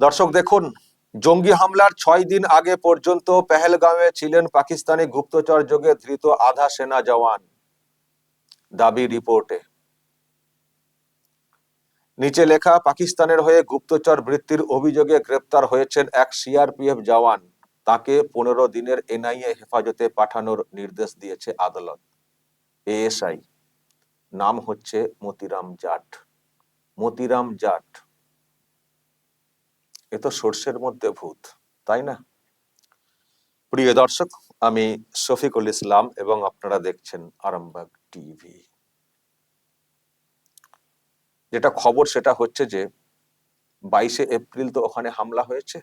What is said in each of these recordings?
দর্শক দেখুন, জঙ্গি হামলার ছয় দিন আগে পর্যন্ত পেহেলগাঁওয়ে ছিলেন পাকিস্তানি গুপ্তচর যোগে ধৃত আধা সেনা জওয়ান। দাবি রিপোর্টে। নিচে লেখা, পাকিস্তানের হয়ে গুপ্তচর বৃত্তির অভিযোগে গ্রেপ্তার হয়েছেন এক সিআরপিএফ জওয়ান। তাকে পনেরো দিনের এনআইএ হেফাজতে পাঠানোর নির্দেশ দিয়েছে আদালত। এএসআই। নাম হচ্ছে মতিরাম জাট। মতিরাম জাট। এ তো সর্ষের মধ্যে ভূত, তাই না? প্রিয় দর্শক, আমি শফিকুল ইসলাম এবং আপনারা দেখছেন আরামবাগ টিভি। যেটা খবর সেটা হচ্ছে যে বাইশে এপ্রিল তো ওখানে হামলা হয়েছে।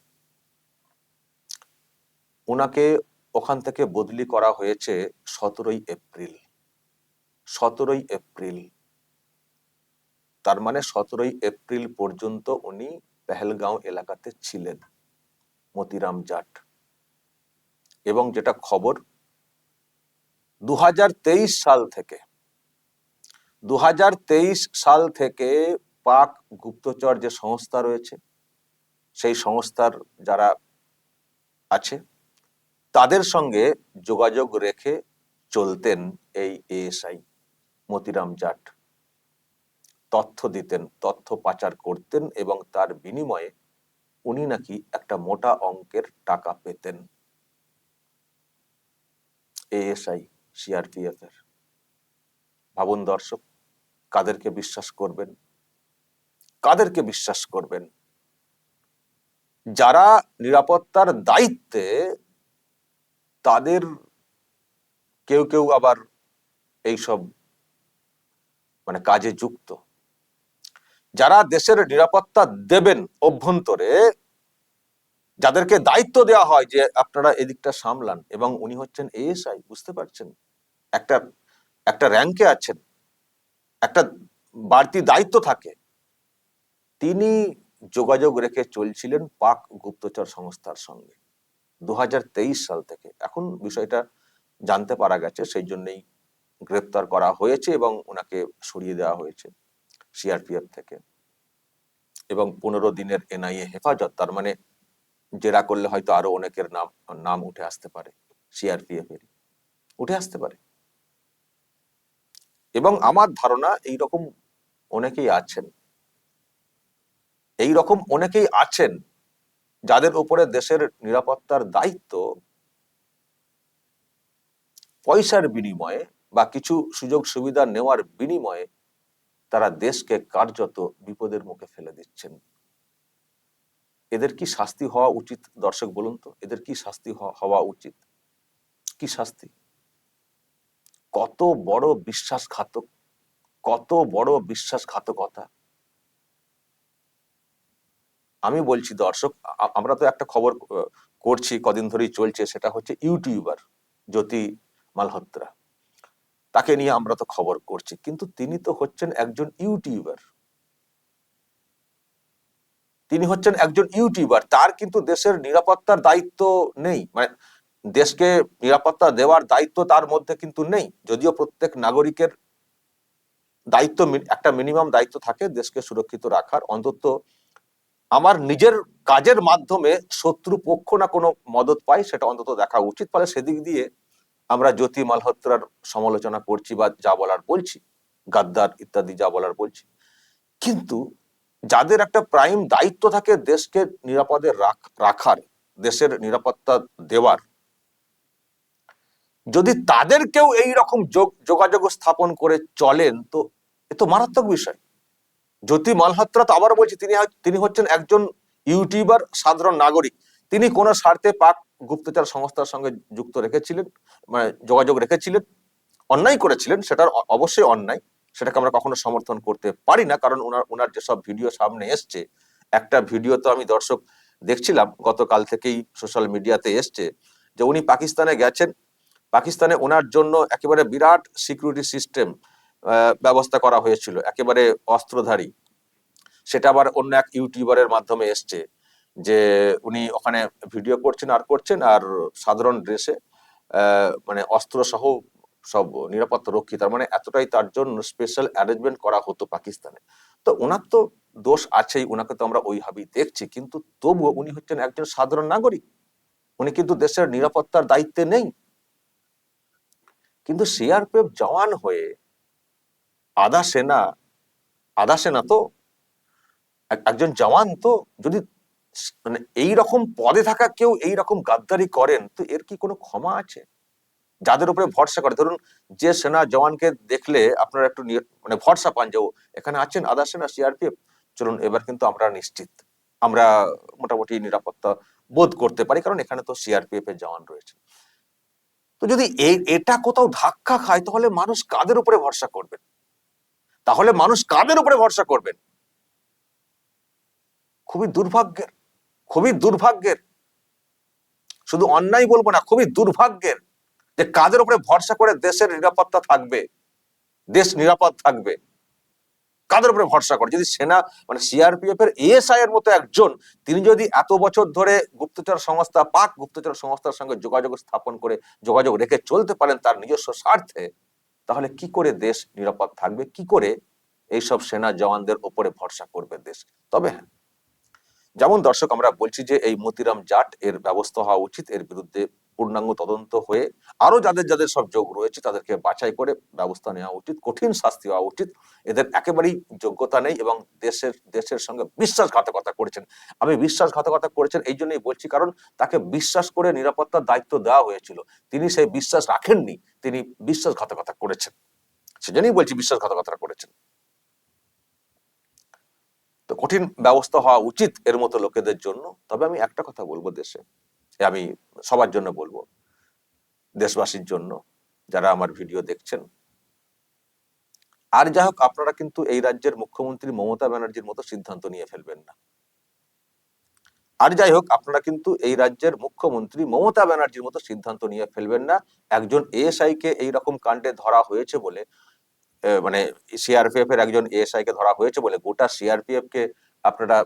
ওনাকে ওখান থেকে বদলি করা হয়েছে সতেরোই এপ্রিল। সতেরোই এপ্রিল। তার মানে সতেরোই এপ্রিল পর্যন্ত উনি পেহেলগাঁও এলাকাতে ছিলেন মতিরাম জাট। এবং যেটা খবর দু হাজার তেইশ সাল থেকে দু হাজার তেইশ সাল থেকে পাক গুপ্তচর যে সংস্থা রয়েছে, সেই সংস্থার যারা আছে, তাদের সঙ্গে যোগাযোগ রেখে চলতেন এই এএসআই মতিরাম জাট। তথ্য দিতেন, তথ্য পাচার করতেন এবং তার বিনিময়ে উনি নাকি একটা মোটা অঙ্কের টাকা পেতেন। এএসআই, সিআরপিএফ এর। ভাবুন দর্শক, কাদেরকে বিশ্বাস করবেন? কাদেরকে বিশ্বাস করবেন? যারা নিরাপত্তার দায়িত্বে, তাদের কেউ কেউ আবার এইসব মানে কাজে যুক্ত। যারা দেশের নিরাপত্তা দেবেন অভ্যন্তরে, যাদেরকে দায়িত্ব দেওয়া হয় যে আপনারা এদিকটা সামলান এবং উনি হচ্ছেন এএসআই বুঝতে পারছেন? একটা একটা র্যাঙ্কে আছেন, একটা বাড়তি দায়িত্ব থাকে। তিনি যোগাযোগ রেখে চলছিলেন পাক গুপ্তচর সংস্থার সঙ্গে দু হাজার তেইশ সাল থেকে। এখন বিষয়টা জানতে পারা গেছে, সেই জন্যই গ্রেপ্তার করা হয়েছে এবং ওনাকে সরিয়ে দেওয়া হয়েছে। সিআরপিএফ থেকে। এবং পনেরো দিনের এনআইএ হেফাজত, তার মানে জেরা করলে হয়তো আরও অনেকের নাম নাম উঠে আসতে পারে সিআরপিএফ এর উঠে আসতে পারে। এবং আমার ধারণা এই রকম অনেকেই আছেন। এই রকম অনেকেই আছেন যাদের উপরে দেশের নিরাপত্তার দায়িত্ব পয়সার বিনিময়ে বা কিছু সুযোগ সুবিধা নেওয়ার বিনিময়ে তারা দেশকে কার্যত বিপদের মুখে ফেলে দিচ্ছেন। এদের কি শাস্তি হওয়া উচিত দর্শক বলুন তো? এদের কি শাস্তি হওয়া উচিত? কি শাস্তি? কত বড় বিশ্বাসঘাতক, কত বড় বিশ্বাসঘাতকতা। আমি বলছি দর্শক আমরা তো একটা খবর করছি, কদিন ধরেই চলছে, সেটা হচ্ছে ইউটিউবার জ্যোতি মালহোত্রা। তাকে নিয়ে আমরা তো খবর করছি। কিন্তু তিনি তো হচ্ছেন একজন ইউটিউবার। তিনি হচ্ছেন একজন ইউটিউবার। তার কিন্তু দেশের নিরাপত্তার দায়িত্ব নেই। মানে দেশকে নিরাপত্তা দেওয়ার দায়িত্ব তার মধ্যে কিন্তু নেই। যদিও প্রত্যেক নাগরিকের দায়িত্ব একটা মিনিমাম দায়িত্ব থাকে দেশকে সুরক্ষিত রাখার। অন্তত আমার নিজের কাজের মাধ্যমে শত্রু পক্ষ না কোনো মদত পাই সেটা অন্তত দেখা উচিত। ফলে সেদিক দিয়ে আমরা জ্যোতি মালহোত্রার সমালোচনা করছি বা যা বলার বলছি, গাদ্দার ইত্যাদি যা বলার বলছি। কিন্তু যাদের একটা প্রাইম দায়িত্ব থাকে দেশকে নিরাপদে রাখার, দেশের নিরাপত্তা দেওয়ার, যদি তাদেরকেও এই রকম যোগ, যোগাযোগ স্থাপন করে চলেন, তো এ তো মারাত্মক বিষয়। জ্যোতি মালহোত্রা তো আবার বলছি, তিনি তিনি হচ্ছেন একজন ইউটিউবার সাধারণ নাগরিক। তিনি কোন স্বার্থে পাক গুপ্তচর সংস্থার সঙ্গে যুক্ত রেখেছিলেন মানে যোগাযোগ রেখেছিলেন, অন্যায় করেছিলেন, সেটার অবশ্যই অন্যায়, সেটাকে আমরা কখনো সমর্থন করতে পারি না, কারণ ওনার ওনার যেসব ভিডিও সামনে এসছে, একটা ভিডিও তো আমি দর্শক দেখছিলাম, গতকাল থেকেই সোশ্যাল মিডিয়াতে এসছে, যে উনি পাকিস্তানে গেছেন, পাকিস্তানে ওনার জন্য একেবারে বিরাট সিকিউরিটি সিস্টেম ব্যবস্থা করা হয়েছিল, একেবারে অস্ত্রধারী, সেটা আবার অন্য এক ইউটিউবারের মাধ্যমে এসছে যে উনি ওখানে ভিডিও করছেন আর করছেন আর সাধারণ ড্রেসে মানে অস্ত্র সহ সব নিরাপত্তা রক্ষী। তার মানে এতটাই তার জন্য স্পেশাল অ্যারেঞ্জমেন্ট করা হতো পাকিস্তানে। তো ওনার তো দোষ আছেই, ওনাকে তো আমরা ওইভাবেই দেখছি। কিন্তু তবুও উনি হচ্ছেন একজন সাধারণ নাগরিক। উনি কিন্তু দেশের নিরাপত্তার দায়িত্বে নেই। কিন্তু সিআরপিএফ জওয়ান হয়ে আধা সেনা আধা সেনা তো, এক- একজন জওয়ান তো যদি মানে এই রকম পদে থাকা কেউ এই রকম গাদ্দারি করেন, তো এর কি কোনো ক্ষমা আছে? যাদের উপরে ভরসা করে। ধরুন যে সেনা জওয়ানকে দেখলে আপনারা একটু মানে ভরসা পান যে এখানে আছেন, আধা সেনা সিআরপিএফ চলুন এবার কিন্তু আমরা নিশ্চিত। আমরা মোটামুটি নিরাপত্তা বোধ করতে পারি, কারণ এখানে তো সিআরপিএফ এর জওয়ান রয়েছে। তো যদি এটা কোথাও ধাক্কা খায়, তাহলে মানুষ কাদের উপরে ভরসা করবেন তাহলে মানুষ কাদের উপরে ভরসা করবেন খুবই দুর্ভাগ্যের। খুবই দুর্ভাগ্যের। শুধু অন্যায় বলব না, খুবই দুর্ভাগ্যের যে কাদের উপরে ভরসা করে দেশের নিরাপত্তা থাকবে, দেশ নিরাপদ থাকবে। কাদের উপরে ভরসা করে? যদি সেনা মানে সিআরপিএফ এর এএসআই এর মতো একজন, তিনি যদি এত বছর ধরে গুপ্তচর সংস্থা, পাক গুপ্তচর সংস্থার সঙ্গে যোগাযোগ স্থাপন করে যোগাযোগ রেখে চলতে পারেন তার নিজস্ব স্বার্থে, তাহলে কি করে দেশ নিরাপদ থাকবে? কি করে এইসব সেনা জওয়ানদের উপরে ভরসা করবে দেশ? তবে হ্যাঁ যেমন দর্শক, আমরা বলছি যে এই মতিরাম জাট এর ব্যবস্থা হওয়া উচিত। এর বিরুদ্ধে পূর্ণাঙ্গ তদন্ত হয়ে আরও যাদের যাদের সব যোগ রয়েছে, তাদেরকে বাছাই করে ব্যবস্থা নেওয়া উচিত, কঠিন শাস্তি হওয়া উচিত। এদের একেবারেই যোগ্যতা নেই এবং দেশের দেশের সঙ্গে বিশ্বাসঘাতকতা করেছেন। আমি বিশ্বাসঘাতকতা করেছেন এই জন্যই বলছি, কারণ তাকে বিশ্বাস করে নিরাপত্তার দায়িত্ব দেওয়া হয়েছিল। তিনি সেই বিশ্বাস রাখেননি, তিনি বিশ্বাসঘাতকতা করেছেন। সেজন্যই বলছি বিশ্বাসঘাতকতা করেছেন। তো কঠিন ব্যবস্থা হওয়া উচিত এর মতো লোকেদের জন্য। তবে আমি একটা কথা বলব দেশে। আমি সবার জন্য বলব। দেশবাসীর জন্য, যারা আমার ভিডিও দেখছেন। আর যাই হোক আপনারা কিন্তু এই রাজ্যের মুখ্যমন্ত্রী মমতা ব্যানার্জির মতো সিদ্ধান্ত নিয়ে ফেলবেন না। আর যাই হোক আপনারা কিন্তু এই রাজ্যের মুখ্যমন্ত্রী মমতা ব্যানার্জির মতো সিদ্ধান্ত নিয়ে ফেলবেন না। একজন এএসআই কে এইরকম কাণ্ডে ধরা হয়েছে বলে মানে সিআরপিএফ এর একজন এএসআই কে ধরা হয়েছে বলে গোটা সিআরপিএফ কে আপনারা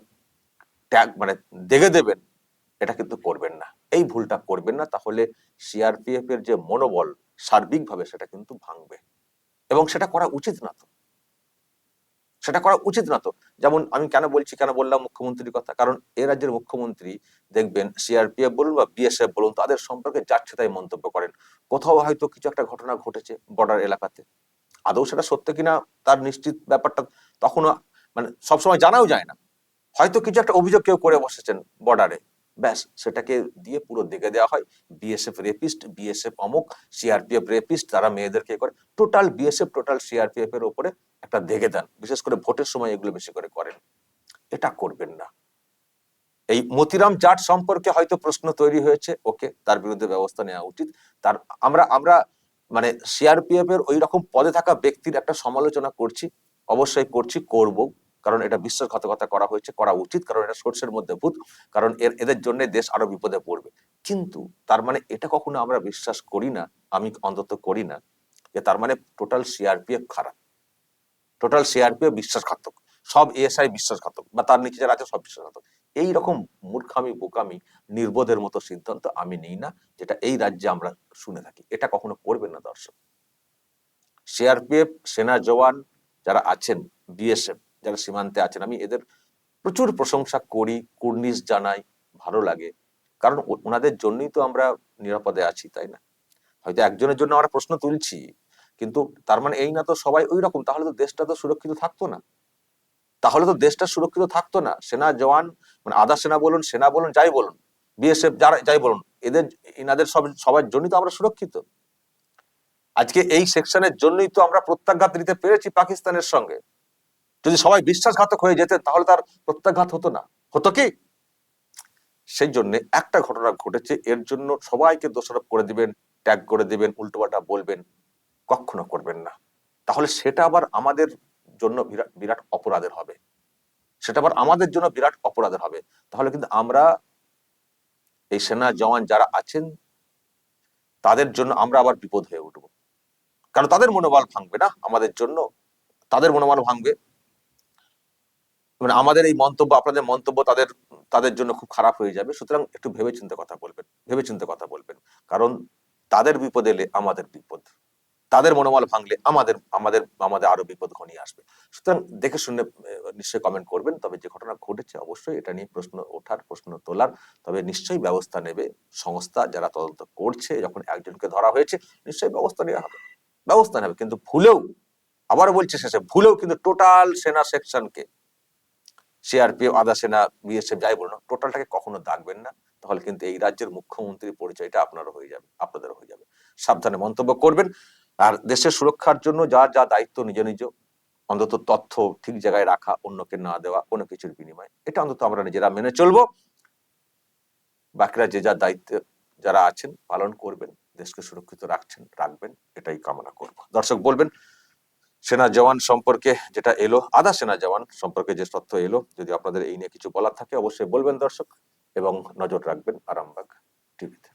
ট্যাগ মানে দেখে দেবেন, এটা কিন্তু করবেন না। এই ভুলটা করবেন না, তাহলে সিআরপিএফ এর যে মনোবল সার্বিকভাবে সেটা কিন্তু ভাঙবে। এবং সেটা করা উচিত না তো। সেটা করা উচিত না তো। যেমন আমি কেন বলছি, কেন বললাম মুখ্যমন্ত্রীর কথা? কারণ এ রাজ্যের মুখ্যমন্ত্রী দেখবেন সিআরপিএফ বলুন বা বিএসএফ বলুন, তাদের সম্পর্কে যাচ্ছে তাই মন্তব্য করেন। কোথাও হয়তো কিছু একটা ঘটনা ঘটেছে বর্ডার এলাকাতে। আদৌ সেটা সত্য কিনা তার নিশ্চিত ব্যাপারটা তখনও মানে সবসময় জানাও যায় না। হয়তো কিছু একটা অভিযোগ কেউ করে বসেছেন বর্ডারে ব্যাস, সেটাকে দিয়ে পুরো দেখে দেওয়া হয়। বিএসএফ রেপিস্ট বিএসএফ অমুক সিআরপিএফ রেপিস্ট তারা মেয়েদেরকে করে। টোটাল বিএসএফ টোটাল সিআরপিএফ এর উপরে একটা দেখে দেন। বিশেষ করে ভোটের সময় এগুলো বেশি করে করেন। এটা করবেন না। এই মতিরাম জাট সম্পর্কে হয়তো প্রশ্ন তৈরি হয়েছে। ওকে, তার বিরুদ্ধে ব্যবস্থা নেওয়া উচিত। তার আমরা আমরা মানে সিআরপিএফ এর ওই রকম পদে থাকা ব্যক্তির একটা সমালোচনা করছি, অবশ্যই করছি, করব। কারণ এটা বিশ্বাসঘাতকতা করা হয়েছে, করা উচিত, কারণ এটা সোর্সের মধ্যে ভূত, কারণ এর, এদের জন্য দেশ আরও বিপদে পড়বে। কিন্তু তার মানে এটা কখনো আমরা বিশ্বাস করি না, আমি অন্তত করি না, যে তার মানে টোটাল সিআরপিএফ খারাপ। টোটাল সিআরপিএফ বিশ্বাসঘাতক সব এএসআই বিশ্বাসঘাতক বা তার নিচে যারা আছে সব বিশ্বাসঘাতক এই রকম মূর্খামি, বোকামি, নির্বোধের মতো সিদ্ধান্ত আমি নিই না, যেটা এই রাজ্যে আমরা শুনে থাকি। এটা কখনো করবেন না দর্শক। সিআরপিএফ সেনা জওয়ান যারা আছেন বিএসএফ যারা সীমান্তে আছেন, আমি এদের প্রচুর প্রশংসা করি, কুর্নিশ জানাই, ভালো লাগে। কারণ ওনাদের জন্যই তো আমরা নিরাপদে আছি, তাই না? হয়তো একজনের জন্য আমরা প্রশ্ন তুলছি, কিন্তু তার মানে এই না তো সবাই ওই রকম তাহলে তো দেশটা তো সুরক্ষিত থাকতো না। তাহলে তো দেশটা সুরক্ষিত থাকতো না। সেনা জওয়ান মানে আধা সেনা বলুন সেনা বলুন, যাই বলুন, বিএসএফ যারা, যাই বলুন, এদের, এনাদের সব, সবার জন্যই তো আমরা সুরক্ষিত। আজকে এই সেকশনের জন্যই তো আমরা প্রত্যাঘাত নিতে পেরেছি পাকিস্তানের সঙ্গে। যদি সবাই বিশ্বাসঘাতক হয়ে যেতেন, তাহলে তার প্রত্যাঘাত হতো না। হতো কি? সেই জন্য একটা ঘটনা ঘটেছে, এর জন্য সবাইকে দোষারোপ করে দিবেন ট্যাগ করে দিবেন, উল্টোপাল্টা বলবেন, কখনো করবেন না। তাহলে সেটা আবার আমাদের জন্য বিরাট বিরাট অপরাধের হবে। সেটা আবার আমাদের জন্য বিরাট অপরাধের হবে। তাহলে কিন্তু আমরা এই সেনা জওয়ান যারা আছেন, তাদের জন্য আমরা আবার বিপদ হয়ে উঠবো। কারণ তাদের মনোবল ভাঙবে না আমাদের জন্য। তাদের মনোবল ভাঙবে। মানে আমাদের এই মন্তব্য, আপনাদের মন্তব্য তাদের তাদের জন্য খুব খারাপ হয়ে যাবে। সুতরাং একটু ভেবে চিন্তে কথা বলবেন ভেবে চিন্তে কথা বলবেন। কারণ তাদের বিপদ এলে আমাদের বিপদ। তাদের মনোবল ভাঙলে আমাদের আমাদের আমাদের আরও বিপদ ঘনিয়ে আসবে। সুতরাং দেখে শুনে নিশ্চয়ই কমেন্ট করবেন, তবে যে ঘটনা ঘটেছে অবশ্যই এটা নিয়ে প্রশ্ন ওঠার, প্রশ্ন তোলার, তবে নিশ্চয়ই ব্যবস্থা নেবে সংস্থা যারা তদন্ত করছে, যখন একজনকে ধরা হয়েছে, নিশ্চয়ই ব্যবস্থা নেওয়া হবে। ব্যবস্থা নেবে, কিন্তু ভুলেও, আবার বলছে শেষে, ভুলেও কিন্তু টোটাল সেনা সেকশনকে সিআরপিএফ আধা সেনা বিএসএফ যাই বলুন টোটালটাকে কখনো দাগবেন না, তাহলে কিন্তু এই রাজ্যের মুখ্যমন্ত্রীর পরিচয়টা আপনারও হয়ে যাবে আপনাদের হয়ে যাবে। সাবধানে মন্তব্য করবেন। আর দেশের সুরক্ষার জন্য যার যা দায়িত্ব নিজ নিজ, অন্তত তথ্য ঠিক জায়গায় রাখা, অন্যকে না দেওয়া, কোনো কিছুর বিনিময়ে, এটা অন্তত আমরা নিজেরা মেনে চলবো। বাকিরা যে যার দায়িত্ব, যারা আছেন, পালন করবেন, দেশকে সুরক্ষিত রাখছেন, রাখবেন, এটাই কামনা করব। দর্শক বলবেন, সেনা জওয়ান সম্পর্কে যেটা এলো, আধা সেনা জওয়ান সম্পর্কে যে তথ্য এলো, যদি আপনাদের এই নিয়ে কিছু বলার থাকে, অবশ্যই বলবেন দর্শক, এবং নজর রাখবেন আরামবাগ টিভিতে।